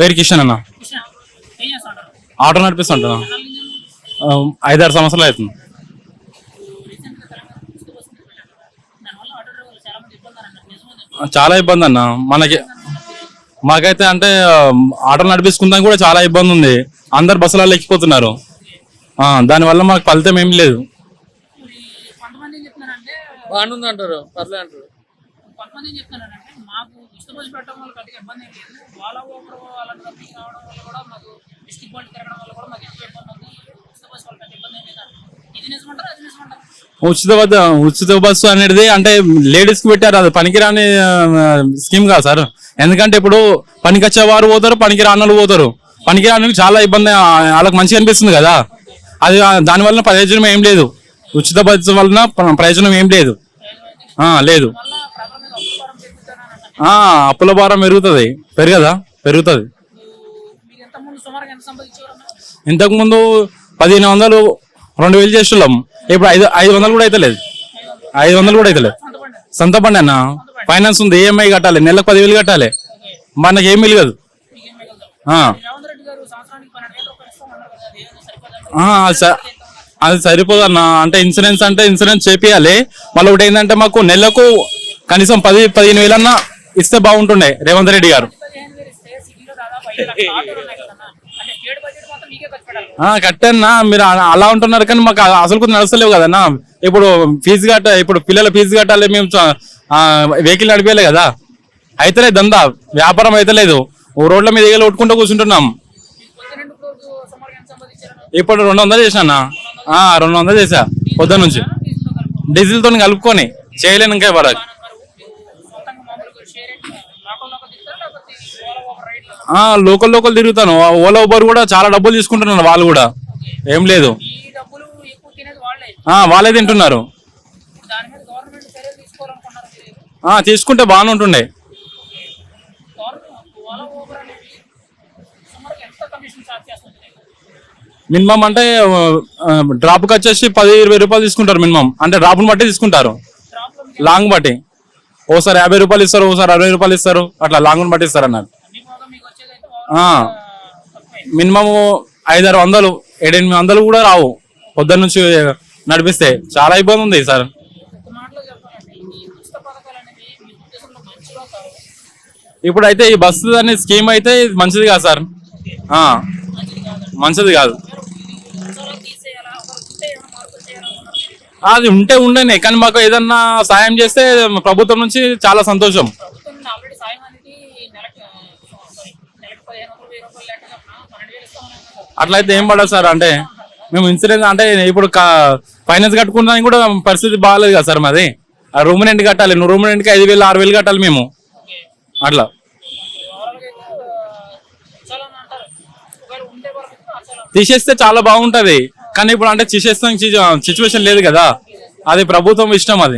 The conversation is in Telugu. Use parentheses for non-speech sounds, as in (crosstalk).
పేరు కిషన్ అన్న. ఆటో ఆ, ఐదారు సంవత్సరాలు అవుతుంది. చాలా మంది ఇబ్బంది అన్న. మనకి మాకైతే అంటే ఆటో నడిపించుకుందాం కూడా చాలా ఇబ్బంది ఉంది. అందరు బస్సులలో ఎక్కిపోతున్నారు. ఆ, దానివల్ల మాకు ఫలితం ఏం లేదు. బాగుంది అంటారు. పర్లే అంటారు. కొంతమంది ఏం చెప్తున్నారంటే మాకు ఉచిత బస్సు పెట్టడం వల్ల పెద్దగా ఇబ్బంది ఏం లేదు. వాళ్ళ ఒకరు వాళ్ళని రద్దీ కావడం వల్ల కూడా మాకు డిస్టిక్ బోర్డు తిరగడం వల్ల కూడా మాకు ఎక్కువ ఇబ్బంది ఉంది. ఉచిత బస్సు వల్ల పెద్ద ఇబ్బంది ఏం లేదు అంటారు. ఇది నిజమంటారా అది నిజమంటారా ఉచిత బస్సు ఉచిత బస్సు అనేది అంటే లేడీస్కి పెట్టారు అది పనికిరాని స్కీమ్ కాదు సార్. ఎందుకంటే ఇప్పుడు పనికి వచ్చే వారు పోతారు పనికి రాని వాళ్ళు పోతారు. పనికి రాని చాలా ఇబ్బంది వాళ్ళకి మంచిగా అనిపిస్తుంది కదా. అది దాని వలన ప్రయోజనం ఏం లేదు. ఉచిత బస్సు వలన ప్ర- ప్రయోజనం ఏం లేదు. ఆ, లేదు వల్ల ప్రజల మీద అప్పుభారం పెరుగుతుందని అంటారు ఆ అప్పుల భారం పెరుగుతుంది. పెరగదా? పెరుగుతుంది. ఇంతకు ముందు పదిహేను వందలు రెండు వేలు చేస్తున్నాం ఇప్పుడు ఐదు ఐదు వందలు కూడా అయితే లేదు ఐదు వందలు కూడా అయితే లేదు సొంత బండి అన్న? ఫైనాన్స్ ఉంది ఈఎంఐ కట్టాలి నెలకు పదివేలు కట్టాలి. మనకి ఏం మిలగదు అది స- అది సరిపోదు అన్న అంటే ఇన్సూరెన్స్ అంటే ఇన్సూరెన్స్ చేపియాలి. మళ్ళీ ఒకటి ఏంటంటే మాకు నెలకు కనీసం పది పదిహేను వేలన్నా ఇస్తే బాగుంటుండే రేవంత్ రెడ్డి గారు. (laughs) కట్టన్నా మీరు అలా ఉంటున్నారు కానీ మాకు అసలు నడుస్తలేవు కదన్నా. ఇప్పుడు ఫీజు కట్ట ఇప్పుడు పిల్లల ఫీజు కట్టాలి మేము వెహికల్ నడిపేయాలి కదా. అయితలేదు దందా వ్యాపారం అయితలేదు. రోడ్ల మీద ఏగలు కొట్టుకుంటూ కూర్చుంటున్నాం. ఇప్పుడు రెండు వందలు చేశానా? ఆ రెండు వందలు చేసా పొద్దున్న నుంచి. డీజిల్తో కలుపు డీజిల్తో కలుపుకొని చేయలేను ఇంకా వరకు మరి మీరు సొంతంగా మామూలుగా షేర్ ఆటోలో దిగుతారా లేకపోతే ఓలా ఓవర్ రైడ్లో ఆ లోకల్ లోకల్ తిరుగుతాను. ఓలా ఉబర్ కూడా చాలా డబ్బులు తీసుకుంటున్నారు వాళ్ళు కూడా. ఏం లేదు. వాళ్ళే. తింటున్నారు. తీసుకుంటే బాగానే ఉంటుండే. మినిమం అంటే డ్రాప్కి వచ్చేసి పది ఇరవై రూపాయలు తీసుకుంటారు మినిమం. అంటే డ్రాప్ని బట్టి తీసుకుంటారు. లాంగ్ బట్టి. ఓసారి యాభై రూపాయలు ఇస్తారు ఓసారి అరవై రూపాయలు ఇస్తారు. అట్లా లాంగ్ బట్టి ఇస్తారు అన్నారు అన్ని పోగా మీకు వచ్చేది అయితే ఆ. తక్కువే మినిమం ఐదారు వందలు ఏడెనిమిది వందలు కూడా రావు. పొద్దున్న నుంచి నడిపిస్తే చాలా ఇబ్బంది ఉంది సార్. ఇప్పుడైతే ఈ బస్సు అనే స్కీమ్ అయితే మంచిది కాదు సార్. మంచిది కాదు. అది ఉంటే ఉండనే కానీ మాకు ఏదన్నా సాయం చేస్తే ప్రభుత్వం నుంచి చాలా సంతోషం. అట్లయితే ఏం పడదు సార్ అంటే మేము ఇన్సూరెన్స్ అంటే ఇప్పుడు ఫైనాన్స్ కట్టుకుంటానికి కూడా పరిస్థితి బాగాలేదు కదా సార్ మాది. రూమ్ రెంట్ కట్టాలి నువ్వు రూమ్ రెంట్కి ఐదు వేలు ఆరు వేలు కట్టాలి మేము. అట్లా. తీసేస్తే చాలా బాగుంటది. కానీ ఇప్పుడు అంటే తీసేస్తాం సిచ్యువేషన్ లేదు కదా. అది ప్రభుత్వం ఇష్టం అది.